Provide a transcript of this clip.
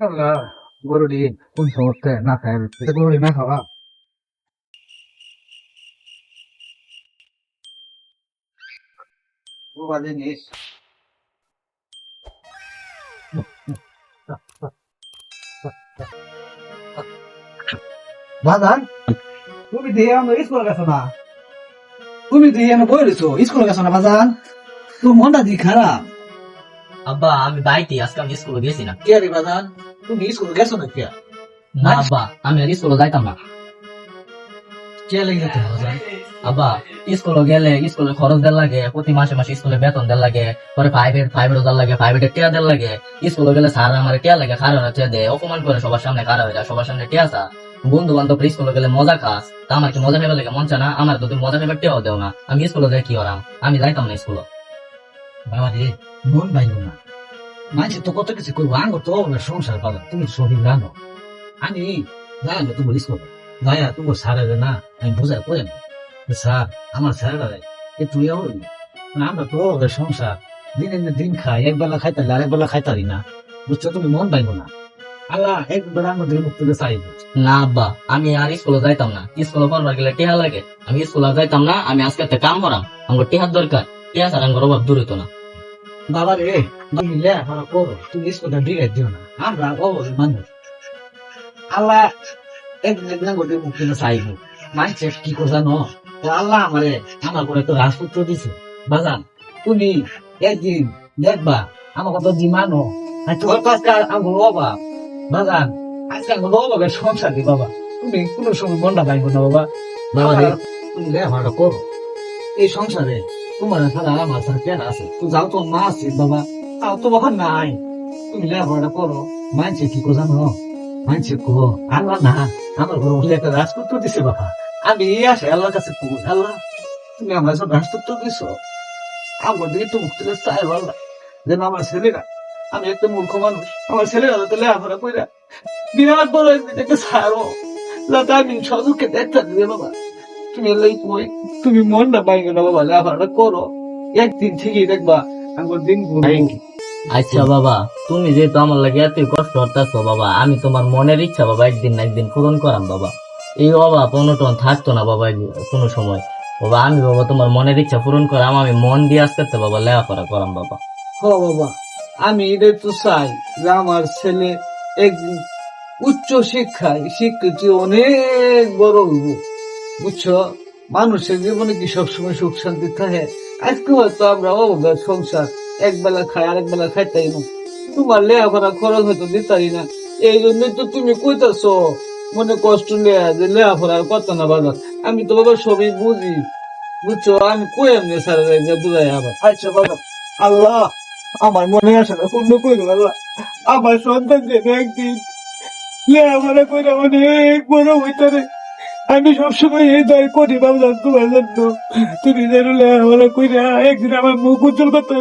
আল্লাহ গরুটি কোন সমস্যায় না খায় গরুটি না খাওয়া বোবা জিনিস বাজান তুমি দিয়ে আমরা স্কুলে গেছো না? তুমি দিয়ে আমি বই রয়েছো স্কুলে গেছো না বাজান? তোর মনটা দি খারাপ আব্বা আমি বাড়িতে আজকে আমি স্কুলে গেছি না। কে রে বাজান? তুমি স্কুলে গেছো না কে না আব্বা আমি আর স্কুলে যাইতাম না। আব্বা, স্কুলে গেলে স্কুলে খরচ দেওয়ার লাগে, প্রতি মাসে মাসে স্কুলে বেতন দেওয়ার লাগে, পরে লাগে টিয়া দেওয়ার লাগে। স্কুলে গেলে আমার টিয়া লাগে খারাপ টিয়া দেয় অপমান করে সবার সামনে খারাপ হয়ে যায় সবার সামনে টিয়া আসা বন্ধু বান্ধব স্কুলে গেলে মজা খাস, তা আমার কি মজা খাইবার লাগে, মন না, আমার তো তুমি মজা খাইবার টিয়াও দেও না, আমি স্কুলে যাই কি করাম? আমি যাইতাম না স্কুলে। বাবা রে, মন বাইব না। তো কত কিছু করব আঙ্গ তো সংসার পাবো তুমি সবই জানো। আমি যাই না তুমি স্কুল না আমি স্কুলে যাইতাম না আমি আজকে একটা কাম করাম আমার টিহার দরকার টিহা ছাড়া আমার অভাব দূর হইতো না বাবা রে তুমি লেখাপড়া করো তুমি দিও না আল্লাহ একদিন একদিন গোটে মুক্তি চাইব মানছে কি জানো ও আল্লাহ আমারে আমার করে তো রাজপুত্র দিছে বাজান তুমি একদিন দেখবা আমার কথা দি মানো আর তোর কাছে আমার অভাব বাজান আজকে আমার অভাবের সংসার দি বাবা তুমি কোনো সময় মনটা পাইব না বাবা বাবা তুমি লেখাপড়া করো এই সংসারে তোমার ছাড়া আমার ছাড়া কেন আছে তুই যাও তো মা আছে বাবা তাও তো বাবা নাই তুমি লেখাপড়া করো মানছে কি কো জানো মানছে কো আল্লাহ না, আমার ঘরে উঠলে একটা রাজপুত্র দিছে বাবা। আমি এই আসে আল্লাহর কাছে কো আল্লাহ, তুমি আমার সব রাজপুত্র দিছো। আমার দিকে তো মুক্তি চাই আল্লাহ যেন আমার ছেলেরা, আমি একটা মূর্খ মানুষ, আমার ছেলেরা যাতে লেখাপড়া কইরা বিরাট বড় একটা ছাড়ো। যাতে আমি সদুকে দেখতে দিবে বাবা। তুমি এলাই কই, তুমি মন না বাইবে না বাবা লেখাপড়া করো। একদিন ঠিকই দেখবা, আমার দিন ঘুরবে। আচ্ছা বাবা, তুমি যেহেতু আমার লাগে এতই কষ্ট করতেছো বাবা, আমি তোমার মনের ইচ্ছা বাবা একদিন না একদিন পূরণ করাম বাবা। এই অভাব, অনটন থাকতো না বাবা কোনো সময়। বাবা, আমি বাবা তোমার মনের ইচ্ছা পূরণ করাম, আমি মন দিয়ে আসতে বাবা লেখাপড়া করাম বাবা। হ বাবা, আমি এটা তো চাই যে আমার ছেলে একদিন উচ্চ শিক্ষায় শিক্ষিত অনেক বড় হইব। বুঝছ? মানুষের জীবনে কি সবসময় সুখ শান্তি থাকে? আজকে হয়তো আমরা অবগার সংসার, এক বেলা খাই, আরেক বেলা খাইতাই না। তোমার লেখাপড়া খরচ হয়তো দিতারি না। এই জন্যই তো তুমি কইতাছ, মনে কষ্ট নেয়া যে লেখাপড়ার কত না বাজার। আমি তো বাবা সবই বুঝি। বুঝছ? আমি কই এমনি স্যার বুঝাই আবার? আচ্ছা বাবা। আল্লাহ, আমার মনে আসে না, পূর্ণ করো আল্লাহ। আমার সন্তান যেন একদিন লেখাপড়া করে অনেক বড় হইতারে আমি সবসময় এই দয় করি বাবু তোমার জন্য তুমি যেন আমার কইরা একদিন আমার মুখ উজ্জ্বল করতে।